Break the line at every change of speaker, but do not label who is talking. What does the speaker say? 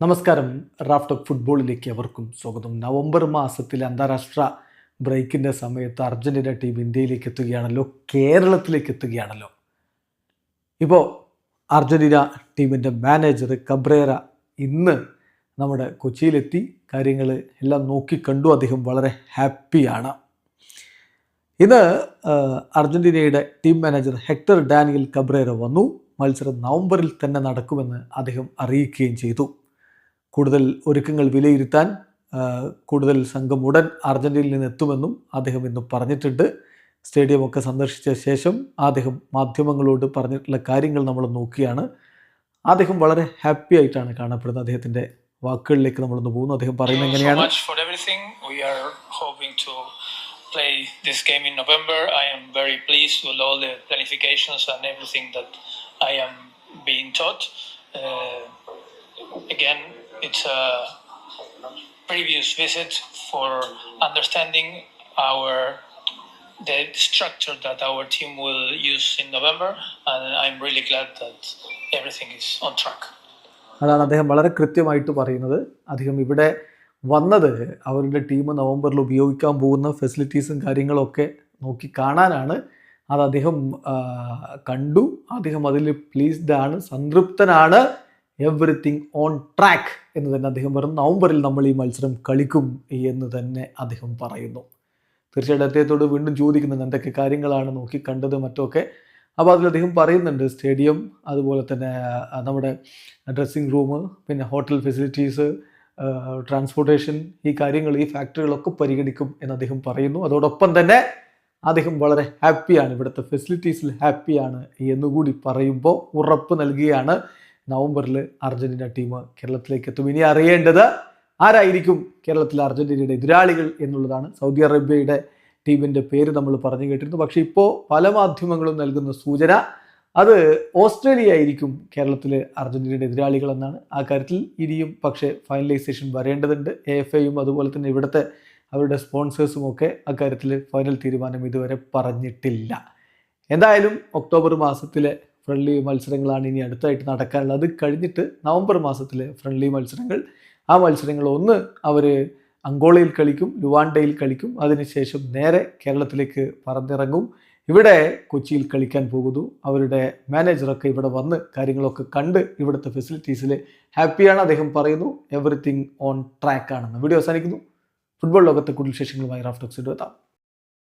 നമസ്കാരം. റാഫ്റ്റ് ഫുട്ബോളിലേക്ക് അവർക്കും സ്വാഗതം. നവംബർ മാസത്തിലെ അന്താരാഷ്ട്ര ബ്രേക്കിന്റെ സമയത്ത് അർജന്റീന ടീം ഇന്ത്യയിലേക്ക് എത്തുകയാണല്ലോ കേരളത്തിലേക്ക് എത്തുകയാണല്ലോ. ഇപ്പോൾ അർജന്റീന ടീമിന്റെ മാനേജർ കബ്രേറ ഇന്ന് നമ്മുടെ കൊച്ചിയിലെത്തി. കാര്യങ്ങൾ എല്ലാം നോക്കി കണ്ടു. അദ്ദേഹം വളരെ ഹാപ്പിയാണ്. ഇന്ന് അർജന്റീനയുടെ team manager Hector Daniel Cabrera വന്നു. മത്സരം നവംബറിൽ തന്നെ നടക്കുമെന്ന് അദ്ദേഹം അറിയിക്കുകയും ചെയ്തു. കൂടുതൽ ഒരുക്കങ്ങൾ വിലയിരുത്താൻ കൂടുതൽ സംഘം ഉടൻ അർജന്റീനയിൽ നിന്ന് എത്തുമെന്നും അദ്ദേഹം ഇന്ന് പറഞ്ഞിട്ടുണ്ട്. സ്റ്റേഡിയമൊക്കെ സന്ദർശിച്ച ശേഷം അദ്ദേഹം മാധ്യമങ്ങളോട് പറഞ്ഞിട്ടുള്ള കാര്യങ്ങൾ നമ്മൾ നോക്കിയാണ് അദ്ദേഹം വളരെ ഹാപ്പി ആയിട്ടാണ് കാണപ്പെടുന്നത്. അദ്ദേഹത്തിന്റെ വാക്കുകളിലേക്ക് നമ്മളൊന്ന് പോകുന്നു. അദ്ദേഹം പറയുന്നത് എങ്ങനെയാണ്?
play this game in November. I am very pleased with all the planifications and everything that I am being taught. Uh, again, it's a previous visit for understanding our the structure that our team will use in November, and I'm really glad that everything is on track.
അതാണ് അദ്ദേഹം വളരെ കൃത്യമായിട്ട് പറയുന്നത്. അദ്ദേഹം ഇവിടെ വന്നത് അവരുടെ team നവംബറിൽ ഉപയോഗിക്കാൻ പോകുന്ന ഫെസിലിറ്റീസും കാര്യങ്ങളൊക്കെ നോക്കി കാണാനാണ്. അത് അദ്ദേഹം കണ്ടു. അദ്ദേഹം അതിൽ പ്ലീസ്ഡ് ആണ് സംതൃപ്തനാണ്. എവറിത്തിങ് ഓൺ ട്രാക്ക് എന്ന് തന്നെ അദ്ദേഹം പറഞ്ഞു. നവംബറിൽ നമ്മൾ ഈ മത്സരം കളിക്കും എന്ന് തന്നെ അദ്ദേഹം പറയുന്നു. തീർച്ചയായിട്ടും അദ്ദേഹത്തോട് വീണ്ടും ചോദിക്കുന്നുണ്ട് എന്തൊക്കെ കാര്യങ്ങളാണ് നോക്കി കണ്ടത് മറ്റൊക്കെ. അപ്പോൾ അതിൽ അദ്ദേഹം പറയുന്നുണ്ട് സ്റ്റേഡിയം അതുപോലെ തന്നെ നമ്മുടെ ഡ്രസ്സിങ് റൂം പിന്നെ ഹോട്ടൽ ഫെസിലിറ്റീസ് ട്രാൻസ്പോർട്ടേഷൻ ഈ കാര്യങ്ങൾ ഈ ഫാക്ടറികളൊക്കെ പരിഗണിക്കും എന്ന് അദ്ദേഹം പറയുന്നു. അതോടൊപ്പം തന്നെ അദ്ദേഹം വളരെ ഹാപ്പിയാണ് ഇവിടുത്തെ ഫെസിലിറ്റീസിൽ ഹാപ്പിയാണ് എന്നുകൂടി പറയുമ്പോൾ ഉറപ്പ് നൽകുകയാണ് നവംബറിൽ അർജന്റീന ടീം കേരളത്തിലേക്ക് എത്തും. ഇനി അറിയേണ്ടത് ആരായിരിക്കും കേരളത്തിലെ അർജന്റീനയുടെ എതിരാളികൾ എന്നുള്ളതാണ്. സൗദി അറേബ്യയുടെ ടീമിന്റെ പേര് നമ്മൾ പറഞ്ഞു കേട്ടിരുന്നു. പക്ഷേ ഇപ്പോൾ പല മാധ്യമങ്ങളും നൽകുന്ന സൂചന അത് ഓസ്ട്രേലിയ ആയിരിക്കും കേരളത്തിലെ അർജന്റീനയുടെ എതിരാളികൾ എന്നാണ് ആ കാര്യത്തിൽ ഇനിയും പക്ഷേ ഫൈനലൈസേഷൻ വരേണ്ടതുണ്ട്. എ എഫ് ഐയും അതുപോലെ തന്നെ ഇവിടുത്തെ അവരുടെ സ്പോൺസേഴ്സും ഒക്കെ അക്കാര്യത്തിൽ ഫൈനൽ തീരുമാനം ഇതുവരെ പറഞ്ഞിട്ടില്ല. എന്തായാലും ഒക്ടോബർ മാസത്തിലെ ഫ്രണ്ട്ലി മത്സരങ്ങളാണ് ഇനി അടുത്തായിട്ട് നടക്കാനുള്ളത്. അത് കഴിഞ്ഞിട്ട് നവംബർ മാസത്തിലെ ഫ്രണ്ട്ലി മത്സരങ്ങൾ. ആ മത്സരങ്ങൾ ഒന്ന് അവർ അങ്കോളയിൽ കളിക്കും ലുവാണ്ടയിൽ കളിക്കും. അതിനുശേഷം നേരെ കേരളത്തിലേക്ക് പറന്നിറങ്ങും. ഇവിടെ കൊച്ചിയിൽ കളിക്കാൻ പോകുന്നു. അവരുടെ മാനേജറൊക്കെ ഇവിടെ വന്ന് കാര്യങ്ങളൊക്കെ കണ്ട് ഇവിടുത്തെ ഫെസിലിറ്റീസിൽ ഹാപ്പിയാണ് അദ്ദേഹം പറയുന്നു. എവറിത്തിങ് ഓൺ ട്രാക്ക് ആണെന്ന്. വീഡിയോ അവസാനിക്കുന്നു. ഫുട്ബോൾ ലോകത്തെ കൂടുതൽ വിശേഷങ്ങളുമായി റാഫ്റ്റോക്സിഡ് എത്താം